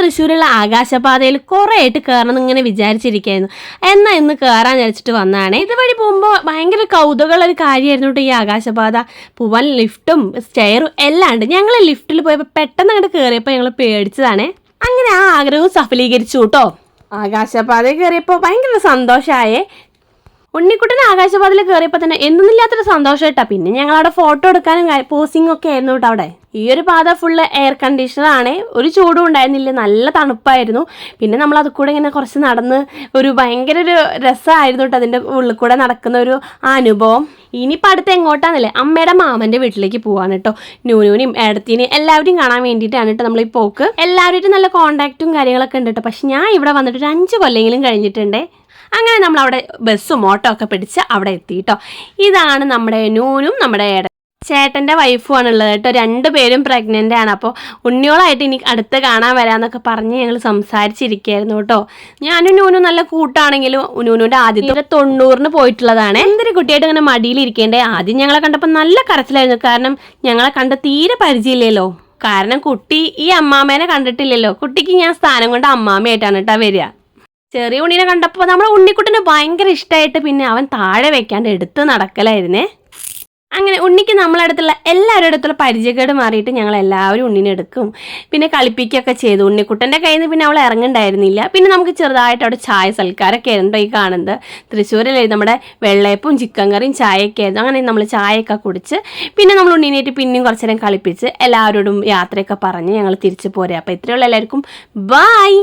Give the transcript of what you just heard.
തൃശ്ശൂരുള്ള ആകാശപാതയിൽ കുറേ ആയിട്ട് കയറണം എന്നിങ്ങനെ വിചാരിച്ചിരിക്കുകയായിരുന്നു എന്നാൽ ഇന്ന് കയറാൻ വിചാരിച്ചിട്ട് വന്നതാണ്. ഇതുവഴി പോകുമ്പോൾ ഭയങ്കര കൗതുകമുള്ള ഒരു കാര്യമായിരുന്നു കേട്ടോ ഈ ആകാശപാത. പോവാൻ ലിഫ്റ്റും സ്റ്റെയറും എല്ലാം ഉണ്ട്. ഞങ്ങൾ ലിഫ്റ്റിൽ പോയപ്പോൾ പെട്ടെന്ന് അങ്ങോട്ട് കയറിയപ്പോൾ ഞങ്ങൾ പേടിച്ചതാണ്. അങ്ങനെ ആ ആഗ്രഹവും സഫലീകരിച്ചു കേട്ടോ. ആകാശപാതയിൽ കയറിയപ്പോൾ ഭയങ്കര സന്തോഷമായേ ഉണ്ണിക്കുട്ടൻ ആകാശപാതയിൽ കയറിയപ്പോൾ തന്നെ എന്തൊന്നുമില്ലാത്തൊരു സന്തോഷം കേട്ടോ പിന്നെ ഞങ്ങളവിടെ ഫോട്ടോ എടുക്കാനും പോസിംഗ് ഒക്കെ ആയിരുന്നു കേട്ടോ അവിടെ. ഈ ഒരു പാത ഫുള്ള് എയർ കണ്ടീഷണറാണ് ഒരു ചൂടും ഉണ്ടായിരുന്നില്ല നല്ല തണുപ്പായിരുന്നു. പിന്നെ നമ്മൾ അത് കൂടെ ഇങ്ങനെ കുറച്ച് നടന്ന് ഒരു ഭയങ്കര ഒരു രസമായിരുന്നു കേട്ടോ അതിന്റെ ഉള്ളിൽ കൂടെ നടക്കുന്ന ഒരു അനുഭവം. ഇനിയിപ്പോൾ അടുത്ത് എങ്ങോട്ടാണെന്നല്ലേ അമ്മയുടെ മാമന്റെ വീട്ടിലേക്ക് പോവാണ് കേട്ടോ നൂനൂനെയും ഏടത്തിനെയും എല്ലാവരെയും കാണാൻ വേണ്ടിയിട്ടാണ് കേട്ടോ നമ്മൾ ഈ പോക്ക്. എല്ലാവരുമായിട്ട് നല്ല കോണ്ടാക്റ്റും കാര്യങ്ങളൊക്കെ ഉണ്ട് കേട്ടോ പക്ഷെ ഞാൻ ഇവിടെ വന്നിട്ട് ഒരു അഞ്ച് കൊല്ലെങ്കിലും കഴിഞ്ഞിട്ടുണ്ടേ. അങ്ങനെ നമ്മൾ അവിടെ ബസ്സും ഓട്ടോ ഒക്കെ പിടിച്ച് അവിടെ എത്തി കേട്ടോ ഇതാണ് നമ്മുടെ ന്യൂനും നമ്മുടെ ചേട്ടന്റെ വൈഫുമാണ് ഉള്ളത് കേട്ടോ. രണ്ടുപേരും പ്രഗ്നന്റ് ആണ്. അപ്പോൾ ഉണ്ണിയോളായിട്ട് ഇനി അടുത്ത് കാണാൻ വരാമെന്നൊക്കെ പറഞ്ഞ് ഞങ്ങൾ സംസാരിച്ചിരിക്കുകയായിരുന്നു കേട്ടോ. ഞാനും നൂനും നല്ല കൂട്ടാണെങ്കിലും നൂനുവിന്റെ ആദ്യത്തെ തൊണ്ണൂറിന് പോയിട്ടുള്ളതാണ്. എന്തൊരു കുട്ടിയായിട്ട് ഇങ്ങനെ മടിയിലിരിക്കേണ്ടേ ആദ്യം ഞങ്ങളെ കണ്ടപ്പോൾ നല്ല കരച്ചിലായിരുന്നു. കാരണം ഞങ്ങളെ കണ്ട് തീരെ പരിചയമില്ലല്ലോ. കാരണം കുട്ടി ഈ അമ്മാമേനെ കണ്ടിട്ടില്ലല്ലോ. കുട്ടിക്ക് ഞാൻ സ്ഥാനം കൊണ്ട് അമ്മാമയായിട്ടാണ് കേട്ടോ വരിക. ചെറിയ ഉണ്ണിനെ കണ്ടപ്പോൾ നമ്മൾ ഉണ്ണിക്കുട്ടിന് ഭയങ്കര ഇഷ്ടമായിട്ട് പിന്നെ അവൻ താഴെ വെക്കാണ്ട് എടുത്ത് നടക്കലായിരുന്നേ. അങ്ങനെ ഉണ്ണിക്ക് നമ്മളെ അടുത്തുള്ള എല്ലാവരുടെ അടുത്തുള്ള പരിചയക്കേട് മാറിയിട്ട് ഞങ്ങൾ എല്ലാവരും ഉണ്ണിനെ എടുക്കും. പിന്നെ കളിപ്പിക്കുകയൊക്കെ ചെയ്തു. ഉണ്ണിക്കുട്ടന്റെ കയ്യിൽ നിന്ന് പിന്നെ അവൾ ഇറങ്ങണ്ടായിരുന്നില്ല. പിന്നെ നമുക്ക് ചെറുതായിട്ട് അവിടെ ചായ സൽക്കാരൊക്കെ ആയിരുന്നു ഈ കാണുന്നത്? തൃശ്ശൂരിൽ നമ്മുടെ വെള്ളയപ്പും ചിക്കൻ കറിയും ചായയൊക്കെ ആയിരുന്നു. അങ്ങനെ നമ്മൾ ചായയൊക്കെ കുടിച്ച് പിന്നെ നമ്മൾ ഉണ്ണിനേറ്റ് പിന്നെയും കുറച്ച് നേരം കളിപ്പിച്ച് എല്ലാവരോടും യാത്രയൊക്കെ പറഞ്ഞ് ഞങ്ങൾ തിരിച്ചു പോരെ. അപ്പോൾ ഇത്രയുള്ള എല്ലാവർക്കും ബായ്